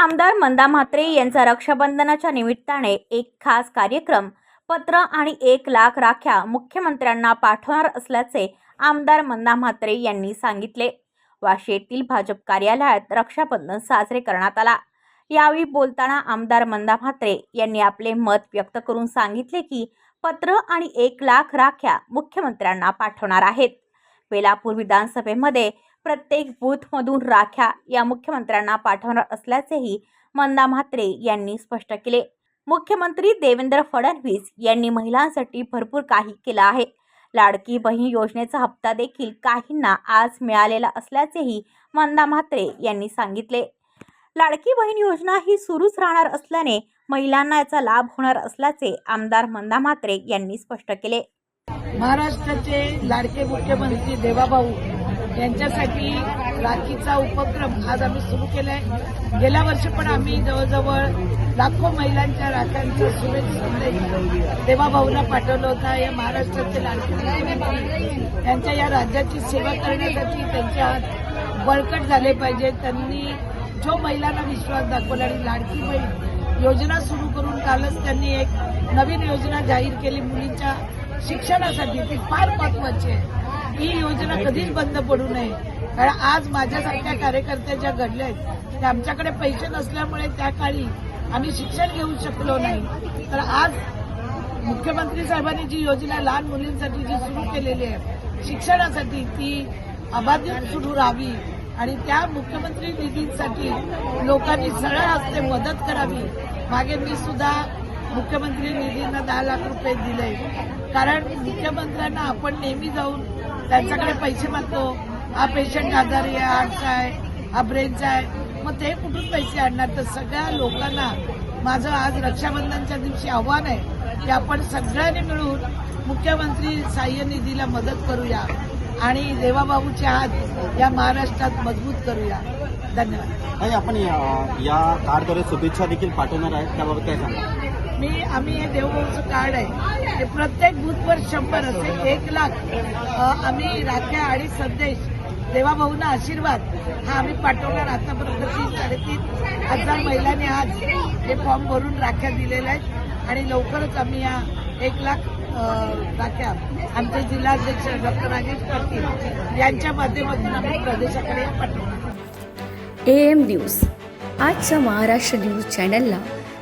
आमदार मंदा म्हात्रे यांचा रक्षाबंधनाच्या निमित्ताने एक खास कार्यक्रम पत्र आणि एक लाख राख्या मुख्यमंत्र्यांना पाठवणार असल्याचे आमदार मंदा म्हात्रे यांनी सांगितले. वाशी येथील भाजप कार्यालयात रक्षाबंधन साजरे करण्यात आला. यावेळी बोलताना आमदार मंदा म्हात्रे यांनी आपले मत व्यक्त करून सांगितले की पत्र आणि एक लाख राख्या मुख्यमंत्र्यांना पाठवणार आहेत. वेलापूर विधानसभेमध्ये प्रत्येक बूथमधून राख्या या मुख्यमंत्र्यांना पाठवणार असल्याचेही मंदा म्हात्रे यांनी स्पष्ट केले. मुख्यमंत्री देवेंद्र फडणवीस यांनी महिलांसाठी भरपूर काही केलं आहे. लाडकी बहीण योजनेचा हप्ता देखील काहींना आज मिळालेला असल्याचेही मंदा म्हात्रे यांनी सांगितले. लाडकी बहीण योजना ही सुरूच राहणार असल्याने महिलांना याचा लाभ होणार असल्याचे आमदार मंदा म्हात्रे यांनी स्पष्ट केले. महाराष्ट्राचे लाडके मुख्यमंत्री देवाभाऊ यांच्यासाठी राखीचा उपक्रम आज आम्ही सुरू केला आहे गेल्या वर्षी पण आम्ही जवळजवळ लाखो महिलांच्या राख्यांचं सुरेख संदेश देवाभाऊला पाठवलं होता. या महाराष्ट्राचे लाडके त्यांच्या यांच्या या राज्याची सेवा करण्यासाठी त्यांच्या हात बळकट झाले पाहिजे. त्यांनी जो महिलांना विश्वास दाखवला आणि लाडकी बहीण योजना सुरू करून कालच त्यांनी एक नवीन योजना जाहीर केली. मुलींच्या शिक्षणासाठी ती फार महत्वाची आहे. ही योजना कधीच बंद पडू नये. कारण आज माझ्यासारख्या कार्यकर्त्या ज्या घडल्या आहेत. त्या आमच्याकडे पैसे नसल्यामुळे त्या काळी आम्ही शिक्षण घेऊ शकलो नाही. तर आज मुख्यमंत्री साहेबांनी जी योजना लहान मुलींसाठी जी सुरू केलेली आहे शिक्षणासाठी ती अबाधित सुरू राहावी आणि त्या मुख्यमंत्री निधीसाठी लोकांनी सरळ हस्ते मदत करावी. मागे मी सुद्धा मुख्यमंत्री निधींना दहा लाख रुपये दिले. कारण मुख्यमंत्र्यांना आपण नेहमी जाऊन त्यांच्याकडे पैसे मागतो. हा पेशंट आजारी आहे हार्टचा आहे हा ब्रेनचा आहे. मग ते कुठून पैसे आणणार? तर सगळ्या लोकांना माझं आज रक्षाबंधनच्या दिवशी आव्हान आहे की आपण सगळ्यांनी मिळून मुख्यमंत्री सहाय्य निधीला मदत करूया आणि देवाबाबूचे हात या महाराष्ट्रात मजबूत करूया. धन्यवाद. आपण या- या कार्डद्वारे शुभेच्छा देखील पाठवणार आहेत. त्याबाबत काय सांगा मी आम्ही हे देवभाऊचं कार्ड आहे. ते प्रत्येक बूथवर शंभर असे एक लाख आम्ही राख्या आणि संदेश देवाभाऊंना आशीर्वाद हा आम्ही पाठवणार आतापर्यंत तीन साडेतीन हजार महिलांनी आज हे फॉर्म भरून राख्या दिलेल्या आहेत. आणि लवकरच आम्ही या एक लाख राख्या आमचे जिल्हाध्यक्ष डॉक्टर राजेश पाटील यांच्या माध्यमातून आम्ही प्रदेशाकडे पाठवणार ए एम न्यूज आजच्या महाराष्ट्र न्यूज चॅनलला